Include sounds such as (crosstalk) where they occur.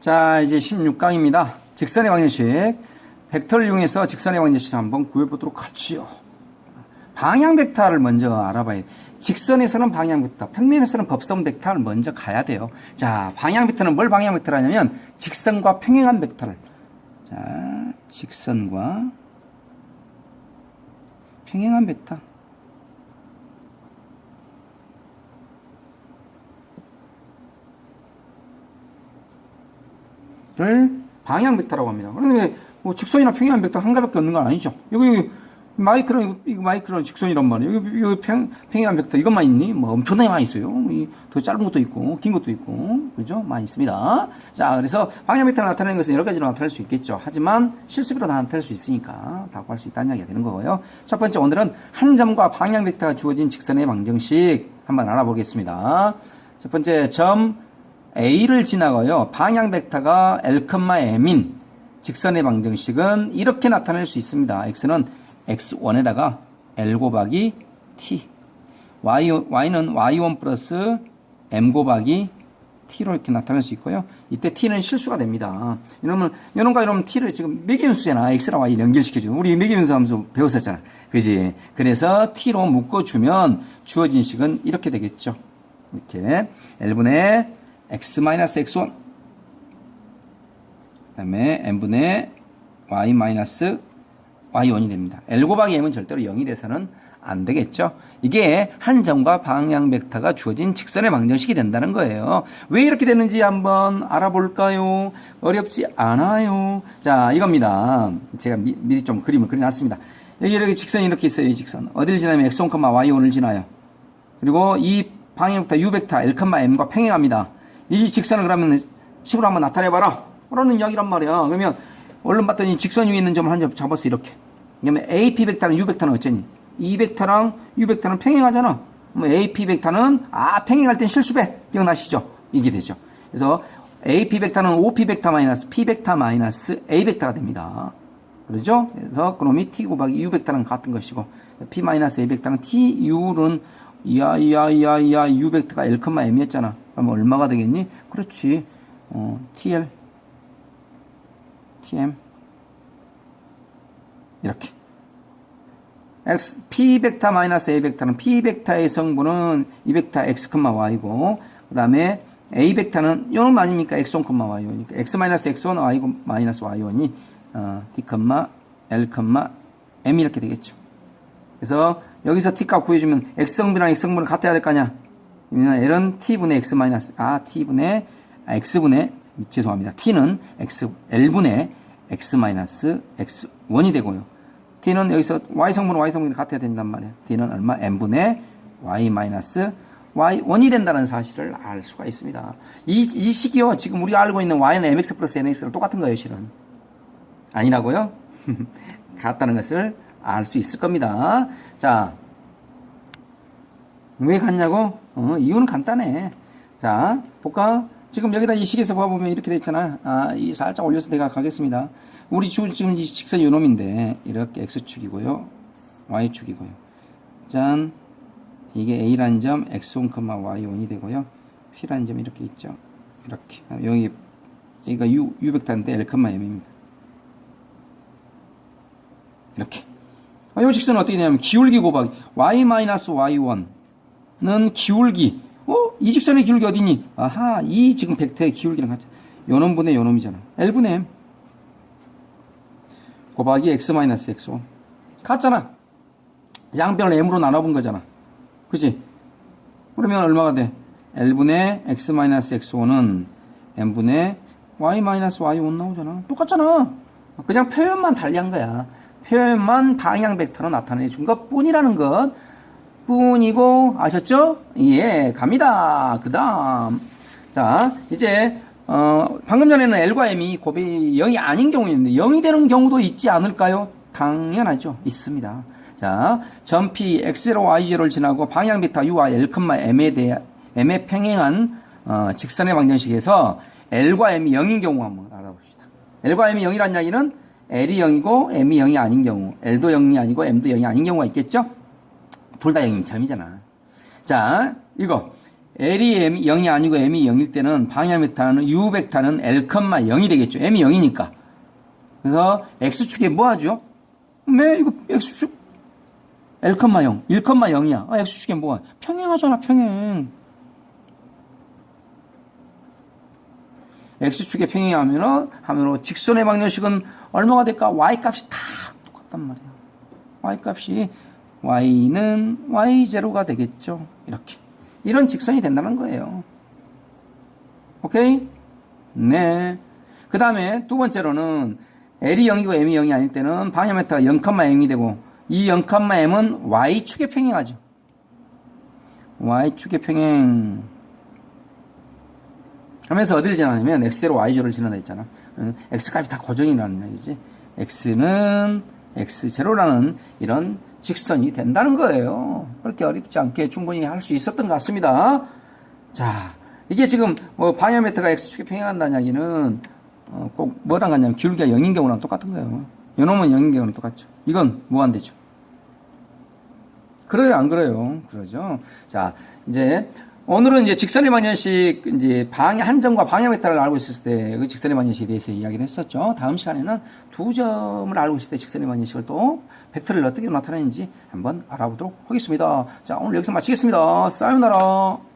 자, 이제 16강입니다. 직선의 방정식. 벡터를 이용해서 직선의 방정식을 한번 구해보도록 하지요. 방향 벡터를 먼저 알아봐야. 직선에서는 방향 벡터, 평면에서는 법선 벡터를 먼저 가야 돼요. 자, 방향 벡터는 뭘 방향 벡터라냐면 직선과 평행한 벡터를. 자, 직선과 평행한 벡터. 를 방향 벡터라고 합니다. 그런데 뭐 직선이나 평행한 벡터 한 가지밖에 없는 건 아니죠. 여기, 여기 마이크로 이거, 이거 마이크로는 직선이란 말이에요. 여기, 여기 평, 평행한 벡터 이것만 있니? 뭐 엄청나게 많이 있어요. 이더 짧은 것도 있고 긴 것도 있고 그죠? 많이 있습니다. 자, 그래서 방향 벡터를 나타내는 것은 여러 가지로 나타낼 수 있겠죠. 하지만 실수비로 나타낼 수 있으니까 다 구할 수 있다는 이야기가 되는 거고요. 첫 번째 오늘은 한 점과 방향 벡터가 주어진 직선의 방정식 한번 알아보겠습니다. 첫 번째 점 A를 지나가요. 방향 벡터가 L, M인 직선의 방정식은 이렇게 나타낼 수 있습니다. X는 X1에다가 L 곱하기 T. Y, Y는 Y1 플러스 M 곱하기 T로 이렇게 나타낼 수 있고요. 이때 T는 실수가 됩니다. 이러면, 이런가 이러면 T를 지금 매개분수잖아. X랑 Y 연결시켜주고. 우리 매개분수 함수 배웠었잖아. 그지? 그래서 T로 묶어주면 주어진 식은 이렇게 되겠죠. 이렇게. L분의 x-x1 그 다음에 n분의 y-y1이 됩니다. L 곱하기 m은 절대로 0이 돼서는 안 되겠죠. 이게 한 점과 방향 벡터가 주어진 직선의 방정식이 된다는 거예요. 왜 이렇게 되는지 한번 알아볼까요? 어렵지 않아요. 자, 이겁니다. 제가 미, 미리 좀 그림을 그려놨습니다. 여기 이렇게 직선이 이렇게 있어요. 이 직선. 어디를 지나면 x1, y1을 지나요. 그리고 이 방향 벡터 u 벡터 L, m과 평행합니다. 이 직선을 그러면 식으로 한번 나타내봐라. 라는 이야기란 말이야. 그러면 얼른 봤더니 직선 위에 있는 점을 한 점 잡았어, 이렇게. 그러면 AP 벡터는 U 벡터는 어쩌니? 이 벡터랑 U 벡터는 평행하잖아. 그럼 AP 벡터는, 아, 평행할 땐 실수배. 기억나시죠? 이게 되죠. 그래서 AP 벡터는 OP 벡터 마이너스 P 벡터 마이너스 A 벡터가 됩니다. 그러죠? 그래서 그놈이 T 곱하기 U 벡터랑 같은 것이고, P 마이너스 A 벡터는 T, U는 야, 야, 야, 야, U 벡터가 L, M이었잖아. 그러면 얼마가 되겠니? 그렇지. 어, TL, TM. 이렇게. X, P 벡터 마이너스 A 벡터는 P 벡터의 성분은 이 벡터 X, Y고, 그 다음에 A 벡터는 요놈 아닙니까? X1, Y1이니까. X 마이너스 X1, Y 마이너스 Y1이, 어, D, L, M 이렇게 되겠죠. 그래서 여기서 t값 구해주면 x성분이랑 x성분은 같아야 될 거 아니야. L은 t분의 x 마이너스 아 t분의 아, x분의 죄송합니다. t는 x l분의 x 마이너스 x1이 되고요. t는 여기서 y성분은 y성분이 같아야 된단 말이야. t는 얼마 m분의 y 마이너스 y1이 된다는 사실을 알 수가 있습니다. 이, 이 식이요. 지금 우리가 알고 있는 y는 mx 플러스 nx랑 똑같은 거예요, 실은. 아니라고요? (laughs) 같다는 것을 알 수 있을 겁니다. 자, 왜 같냐고? 어, 이유는 간단해. 자, 볼까? 지금 여기다 이 식에서 봐보면 이렇게 돼 있잖아. 아, 이 살짝 올려서 내가 가겠습니다. 우리 주, 지금 이 직선 요놈인데, 이렇게 X축이고요. Y축이고요. 짠. 이게 A라는 점, X1, Y1이 되고요. P라는 점 이렇게 있죠. 이렇게. 여기, 여기가 U, U 벡터인데 L, M입니다. 이렇게. 아, 이 직선은 어떻게 되냐면 기울기 곱하기 y-y1 는 기울기. 어? 이 직선의 기울기 어디니? 아하, 이 지금 벡터의 기울기랑 같죠. 요놈분의 요놈이잖아. L분의 M. 곱하기 x-x1. 같잖아. 양변을 m으로 나눠본 거잖아. 그지? 그러면 얼마가 돼? L분의 x-x1은 m분의 y-y1 나오잖아. 똑같잖아. 그냥 표현만 달리한 거야. 표현만 방향 벡터로 나타내 준 것 뿐이라는 것 뿐이고 아셨죠? 예, 갑니다. 그 다음 자 이제 어, 방금 전에는 L과 M이 곱이 0이 아닌 경우 있는데 0이 되는 경우도 있지 않을까요? 당연하죠. 있습니다. 자, 점 P X0, Y0를 지나고 방향 벡터 U와 L, M에 대해 M에 평행한 어, 직선의 방정식에서 L과 M이 0인 경우 한번 알아봅시다. L과 M이 0이란 이야기는 L이 0이고 M이 0이 아닌 경우, L도 0이 아니고 M도 0이 아닌 경우가 있겠죠? 둘 다 0이면 참이잖아. 자, 이거 L이 M, 0이 아니고 M이 0일 때는 방향 벡터는 U 벡터는 L, 0이 되겠죠. M이 0이니까. 그래서 X축에 뭐 하죠? 네, 이거 X축 L, 0, 1, 0이야. 아, X축에 뭐야? 평행하잖아, 평행. X축에 평행하면은, 하면은, 직선의 방정식은 얼마가 될까? Y 값이 다 똑같단 말이야. Y 값이, Y는 Y0가 되겠죠. 이렇게. 이런 직선이 된다는 거예요. 오케이? 네. 그 다음에 두 번째로는 L이 0이고 M이 0이 아닐 때는 방향 벡터가 0,M이 되고 이 0,M은 Y축에 평행하죠. Y축에 평행. 하면서 어디를 지나냐면 X0, Y0를 지나다 했잖아. 응, X값이 다 고정이라는 얘기지. X는 X0라는 이런 직선이 된다는 거예요. 그렇게 어렵지 않게 충분히 할 수 있었던 것 같습니다. 자, 이게 지금 뭐 벡터가 X축에 평행한다는 이야기는 어, 꼭 뭐랑 같냐면 기울기가 0인 경우랑 똑같은 거예요. 요놈은 0인 경우는 똑같죠. 이건 무한대죠. 그래요, 안 그래요? 그러죠. 자, 이제 오늘은 이제 직선의 방정식 이제 방향 한 점과 방향 벡터를 알고 있었을 때 그 직선의 방정식에 대해서 이야기를 했었죠. 다음 시간에는 두 점을 알고 있을 때 직선의 방정식을 또 벡터를 어떻게 나타내는지 한번 알아보도록 하겠습니다. 자, 오늘 여기서 마치겠습니다. 사요나라.